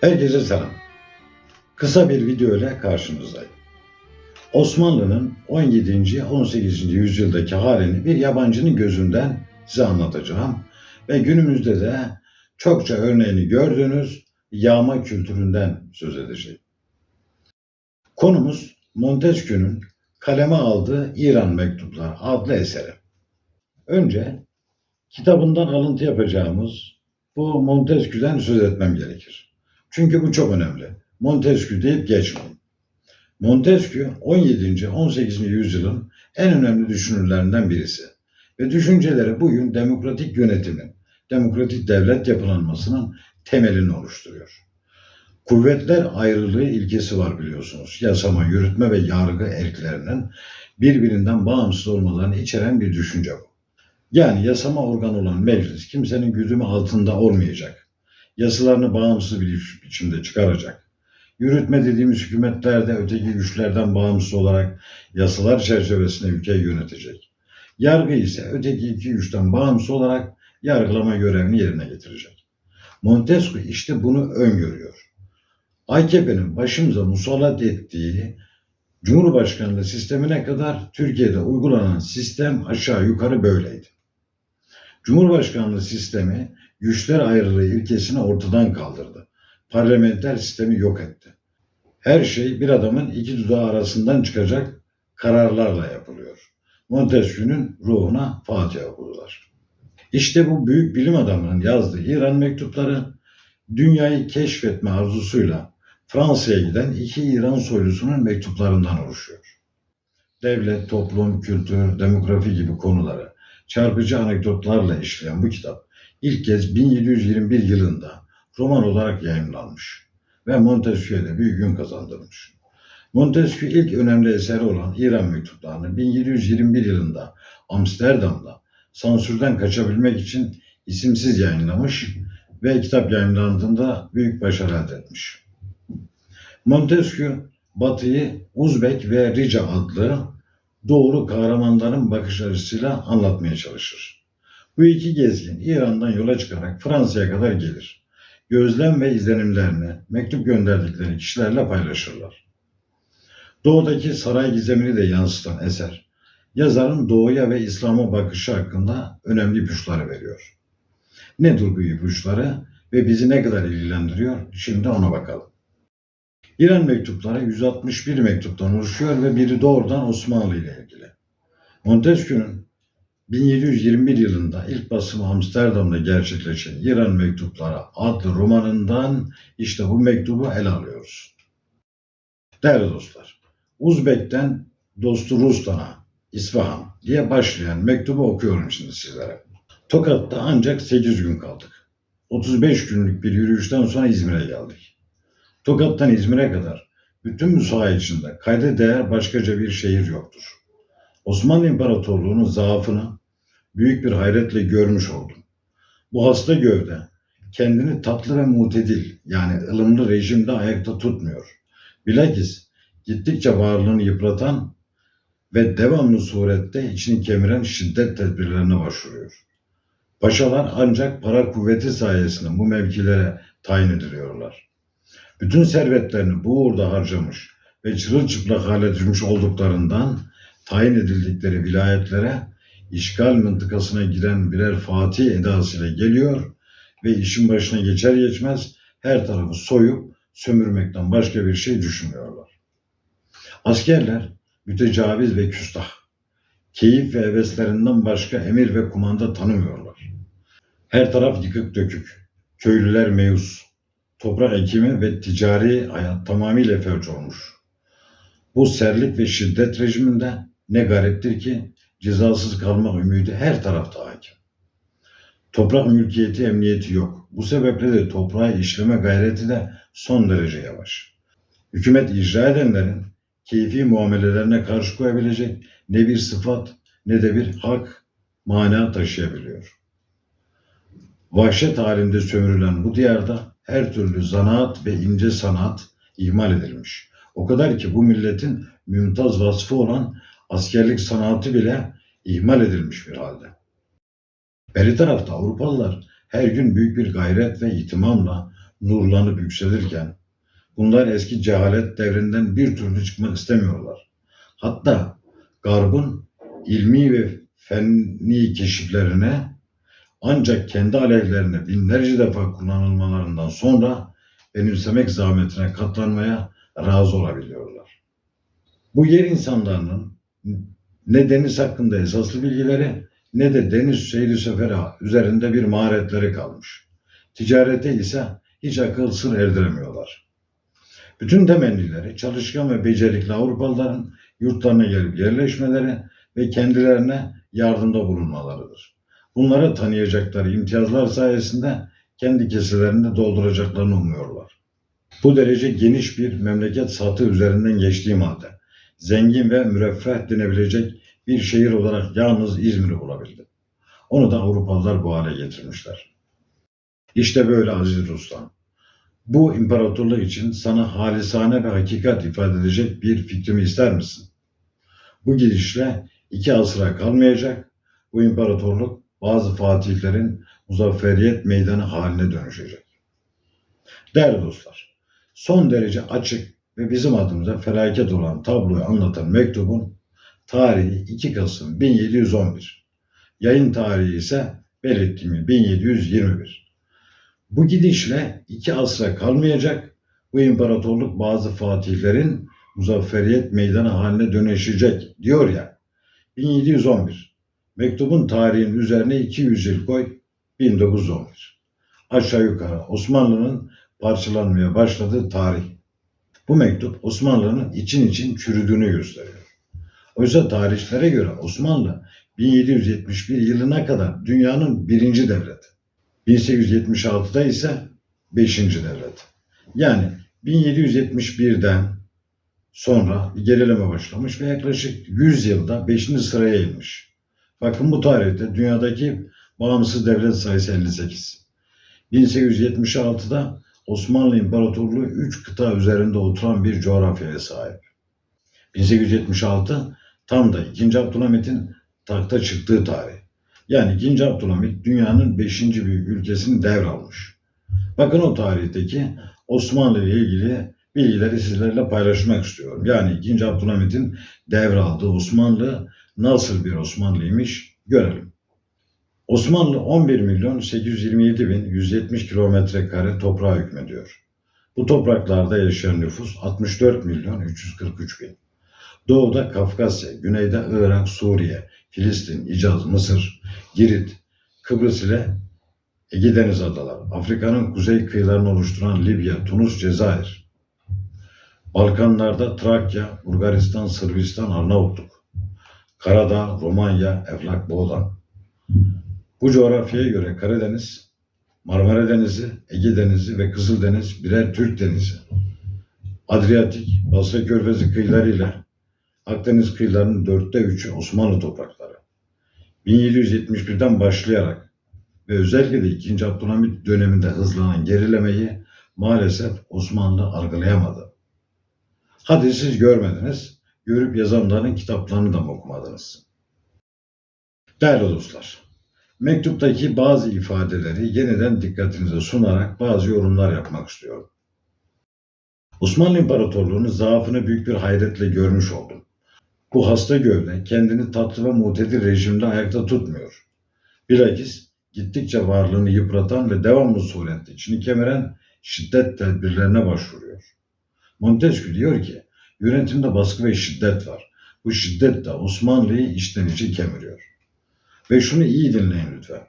Herkese selam. Kısa bir video ile karşınızdayım. Osmanlı'nın 17. 18. yüzyıldaki halini bir yabancının gözünden size anlatacağım. Ve günümüzde de çokça örneğini gördüğünüz yağma kültüründen söz edeceğim. Konumuz Montesquieu'nun kaleme aldığı İran Mektuplar adlı eseri. Önce kitabından alıntı yapacağımız bu Montesquieu'den söz etmem gerekir. Çünkü bu çok önemli. Montesquieu deyip geçmeyin. Montesquieu 17. 18. yüzyılın en önemli düşünürlerinden birisi ve düşünceleri bugün demokratik yönetimin, demokratik devlet yapılanmasının temelini oluşturuyor. Kuvvetler ayrılığı ilkesi var biliyorsunuz. Yasama, yürütme ve yargı erklerinin birbirinden bağımsız olmalarını içeren bir düşünce bu. Yani yasama organı olan meclis kimsenin güdümü altında olmayacak. Yasalarını bağımsız bir biçimde çıkaracak. Yürütme dediğimiz hükümetler de öteki güçlerden bağımsız olarak yasalar çerçevesinde ülkeyi yönetecek. Yargı ise öteki iki güçten bağımsız olarak yargılama görevini yerine getirecek. Montesquieu işte bunu öngörüyor. AKP'nin başımıza musallat ettiği Cumhurbaşkanlığı sistemine kadar Türkiye'de uygulanan sistem aşağı yukarı böyleydi. Cumhurbaşkanlığı sistemi güçler ayrılığı ilkesini ortadan kaldırdı. Parlamenter sistemi yok etti. Her şey bir adamın iki dudağı arasından çıkacak kararlarla yapılıyor. Montesquieu'nun ruhuna Fatiha okudular. İşte bu büyük bilim adamının yazdığı İran mektupları dünyayı keşfetme arzusuyla Fransa'ya giden iki İran soylusunun mektuplarından oluşuyor. Devlet, toplum, kültür, demografi gibi konuları çarpıcı anekdotlarla işleyen bu kitap ilk kez 1721 yılında roman olarak yayınlanmış ve Montesquieu'ya büyük gün kazandırmış. Montesquieu ilk önemli eseri olan İran mektuplarını 1721 yılında Amsterdam'da sansürden kaçabilmek için isimsiz yayınlamış ve kitap yayınlandığında büyük başarı elde etmiş. Montesquieu, Batı'yı Uzbek ve Rica adlı doğru kahramanların bakış açısıyla anlatmaya çalışır. Bu iki gezgin İran'dan yola çıkarak Fransa'ya kadar gelir. Gözlem ve izlenimlerini mektup gönderdikleri kişilerle paylaşırlar. Doğudaki saray gizemini de yansıtan eser, yazarın doğuya ve İslam'a bakışı hakkında önemli ipuçları veriyor. Nedir bu ipuçları ve bizi ne kadar ilgilendiriyor? Şimdi ona bakalım. İran mektupları 161 mektuptan oluşuyor ve biri doğrudan Osmanlı ile ilgili. Montesquieu'nun 1721 yılında ilk basımı Amsterdam'da gerçekleşen İran Mektupları adlı romanından işte bu mektubu ele alıyoruz. Değerli dostlar, Uzbek'ten dostu Rustan'a, İsfahan diye başlayan mektubu okuyorum şimdi sizlere. Tokat'ta ancak 8 gün kaldık. 35 günlük bir yürüyüşten sonra İzmir'e geldik. Tokat'tan İzmir'e kadar bütün müsaade içinde kayda değer başkaca bir şehir yoktur. Osmanlı İmparatorluğu'nun zaafını büyük bir hayretle görmüş oldum. Bu hasta gövde kendini tatlı ve mutedil yani ılımlı rejimde ayakta tutmuyor. Bilakis gittikçe varlığını yıpratan ve devamlı surette içini kemiren şiddet tedbirlerine başvuruyor. Paşalar ancak para kuvveti sayesinde bu mevkilere tayin ediliyorlar. Bütün servetlerini bu uğurda harcamış ve çırılçıplak hale düşmüş olduklarından tayin edildikleri vilayetlere işgal mıntıkasına giren birer fatih edasıyla geliyor ve işin başına geçer geçmez her tarafı soyup sömürmekten başka bir şey düşünmüyorlar. Askerler mütecaviz ve küstah, keyif ve heveslerinden başka emir ve kumanda tanımıyorlar. Her taraf yıkık dökük, köylüler meyus, toprak ekimi ve ticari hayat tamamıyla felç olmuş. Bu serlik ve şiddet rejiminde ne gariptir ki cezasız kalmak ümidi her tarafta hakim. Toprak mülkiyeti emniyeti yok. Bu sebeple de toprağı işleme gayreti de son derece yavaş. Hükümet icra edenlerin keyfi muamelelerine karşı koyabilecek ne bir sıfat ne de bir hak mana taşıyabiliyor. Vahşet halinde sömürülen bu diyarda her türlü zanaat ve ince sanat ihmal edilmiş. O kadar ki bu milletin mümtaz vasfı olan askerlik sanatı bile ihmal edilmiş bir halde. Beri tarafta Avrupalılar her gün büyük bir gayret ve ihtimamla nurlanıp yükselirken bunlar eski cehalet devrinden bir türlü çıkmak istemiyorlar. Hatta Garb'ın ilmi ve fenni keşiflerine ancak kendi aleyhlerine binlerce defa kullanılmalarından sonra benimsemek zahmetine katlanmaya razı olabiliyorlar. Bu yer insanlarının ne deniz hakkında esaslı bilgileri ne de deniz seyri seferi üzerinde bir maharetleri kalmış. Ticarete ise hiç akıl sır erdiremiyorlar. Bütün temennileri çalışkan ve becerikli Avrupalıların yurtlarına gelip yerleşmeleri ve kendilerine yardımda bulunmalarıdır. Bunları tanıyacakları imtiyazlar sayesinde kendi keselerini dolduracaklarını umuyorlar. Bu derece geniş bir memleket satı üzerinden geçtiğim halde zengin ve müreffeh denebilecek bir şehir olarak yalnız İzmir'i bulabildi. Onu da Avrupalılar bu hale getirmişler. İşte böyle Aziz Ruslan. Bu imparatorluk için sana halisane ve hakikat ifade edecek bir fikrimi ister misin? Bu gidişle iki asıra kalmayacak, bu imparatorluk bazı fatihlerin muzafferiyet meydanı haline dönüşecek. Değerli dostlar, son derece açık ve bizim adımıza felaket olan tabloyu anlatan mektubun tarihi 2 Kasım 1711. Yayın tarihi ise belirttiğim 1721. Bu gidişle iki asra kalmayacak, bu imparatorluk bazı fatihlerin muzafferiyet meydanı haline dönüşecek diyor ya. 1711. Mektubun tarihinin üzerine 200 yıl koy 1911. Aşağı yukarı Osmanlı'nın parçalanmaya başladığı tarih. Bu mektup Osmanlı'nın için için çürüdüğünü gösteriyor. Oysa tarihlere göre Osmanlı 1771 yılına kadar dünyanın birinci devleti. 1876'da ise beşinci devlet. Yani 1771'den sonra bir gerileme başlamış ve yaklaşık 100 yılda 5. sıraya inmiş. Bakın bu tarihte dünyadaki bağımsız devlet sayısı 58. 1876'da Osmanlı İmparatorluğu 3 kıta üzerinde oturan bir coğrafyaya sahip. 1876 tam da 2. Abdülhamit'in tahta çıktığı tarih. Yani 2. Abdülhamit dünyanın 5. büyük ülkesini devralmış. Bakın o tarihteki Osmanlı ile ilgili bilgileri sizlerle paylaşmak istiyorum. Yani 2. Abdülhamit'in devraldığı Osmanlı nasıl bir Osmanlıymış görelim. Osmanlı 11 milyon 827 bin 170 kilometre kare toprağa hükmediyor. Bu topraklarda yaşayan nüfus 64 milyon 343 bin. Doğuda Kafkasya, güneyde Irak, Suriye, Filistin, İcaz, Mısır, Girit, Kıbrıs ile Ege Deniz adaları, Afrika'nın kuzey kıyılarını oluşturan Libya, Tunus, Cezayir. Balkanlarda Trakya, Bulgaristan, Sırbistan, Arnavutluk. Karadağ, Romanya, Eflak, Boğdan. Bu coğrafyaya göre Karadeniz, Marmara Denizi, Ege Denizi ve Kızıldeniz birer Türk denizi. Adriyatik, Basra Körfezi kıyılarıyla Akdeniz kıyılarının dörtte üçü Osmanlı toprakları. 1771'den başlayarak ve özellikle de 2. Abdülhamit döneminde hızlanan gerilemeyi maalesef Osmanlı algılayamadı. Hadi siz görmediniz, görüp yazanların kitaplarını da mı okumadınız? Değerli dostlar, mektuptaki bazı ifadeleri yeniden dikkatinize sunarak bazı yorumlar yapmak istiyorum. Osmanlı İmparatorluğu'nun zaafını büyük bir hayretle görmüş oldum. Bu hasta gövde kendini tatlı ve mutedir rejimde ayakta tutmuyor. Bilakis gittikçe varlığını yıpratan ve devamlı surette içini kemiren şiddet tedbirlerine başvuruyor. Montesquieu diyor ki, yönetimde baskı ve şiddet var. Bu şiddet de Osmanlı'yı içten içe kemiriyor. Ve şunu iyi dinleyin lütfen.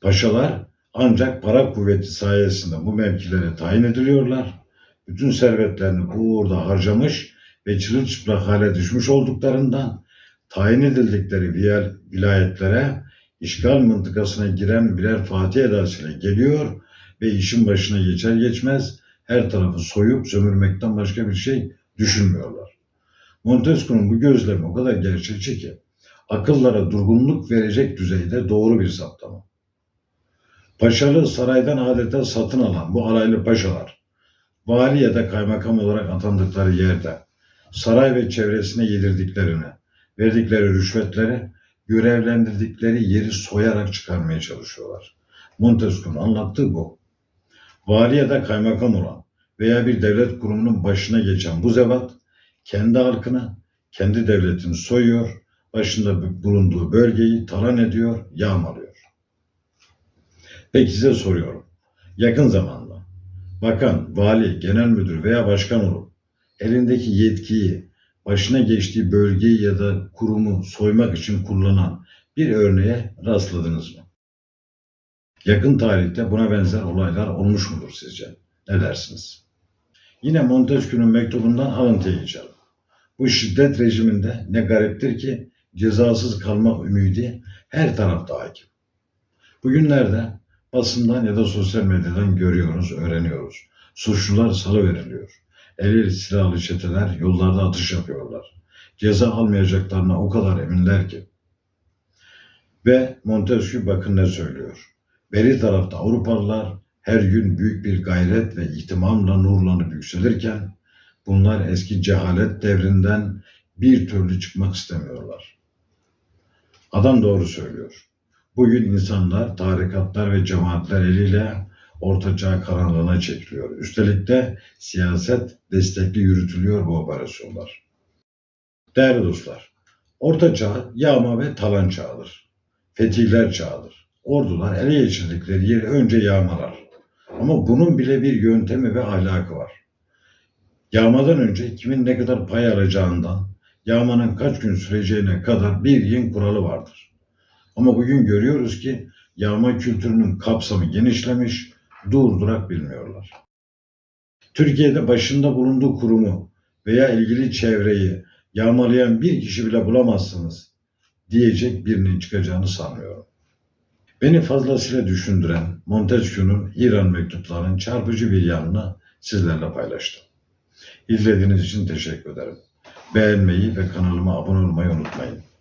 Paşalar ancak para kuvveti sayesinde bu mevkilere tayin ediliyorlar. Bütün servetlerini bu uğurda harcamış ve çırılçıplak hale düşmüş olduklarından tayin edildikleri vilayetlere işgal mıntıkasına giren birer fatih edasıyla geliyor ve işin başına geçer geçmez her tarafı soyup sömürmekten başka bir şey düşünmüyorlar. Montesquieu'nun bu gözlemi o kadar gerçekçi ki akıllara durgunluk verecek düzeyde doğru bir saptama. Paşalı saraydan adeta satın alan bu alaylı paşalar, vali ya da kaymakam olarak atandıkları yerde, saray ve çevresine yedirdiklerini, verdikleri rüşvetleri, görevlendirdikleri yeri soyarak çıkarmaya çalışıyorlar. Montesquieu'nun anlattığı bu. Vali ya da kaymakam olan veya bir devlet kurumunun başına geçen bu zevat kendi halkını, kendi devletini soyuyor, başında bulunduğu bölgeyi talan ediyor, yağmalıyor. Peki size soruyorum. Yakın zamanda bakan, vali, genel müdür veya başkan olup elindeki yetkiyi başına geçtiği bölgeyi ya da kurumu soymak için kullanan bir örneğe rastladınız mı? Yakın tarihte buna benzer olaylar olmuş mudur sizce? Ne dersiniz? Yine Montesquieu'nun mektubundan alıntıya geçelim. Bu şiddet rejiminde ne gariptir ki cezasız kalmak ümidi her tarafta hakim. Bugünlerde basından ya da sosyal medyadan görüyoruz, öğreniyoruz. Suçlular salıveriliyor. Eli silahlı çeteler yollarda atış yapıyorlar. Ceza almayacaklarına o kadar eminler ki. Ve Montesquieu bakın ne söylüyor. Beri tarafta Avrupalılar her gün büyük bir gayret ve ihtimamla nurlanıp yükselirken bunlar eski cehalet devrinden bir türlü çıkmak istemiyorlar. Adam doğru söylüyor. Bugün insanlar tarikatlar ve cemaatler eliyle ortaçağ karanlığına çekiliyor. Üstelik de siyaset destekli yürütülüyor bu operasyonlar. Değerli dostlar, ortaçağ yağma ve talan çağıdır. Fetihler çağıdır. Ordular ele geçirdikleri yeri önce yağmalar. Ama bunun bile bir yöntemi ve ahlakı var. Yağmadan önce kimin ne kadar pay alacağından, yağmanın kaç gün süreceğine kadar bir yin kuralı vardır. Ama bugün görüyoruz ki yağma kültürünün kapsamı genişlemiş, durdurak bilmiyorlar. Türkiye'de başında bulunduğu kurumu veya ilgili çevreyi yağmalayan bir kişi bile bulamazsınız diyecek birinin çıkacağını sanmıyorum. Beni fazlasıyla düşündüren Montesquieu'nun İran mektuplarının çarpıcı bir yanını sizlerle paylaştım. İzlediğiniz için teşekkür ederim. Beğenmeyi ve kanalıma abone olmayı unutmayın.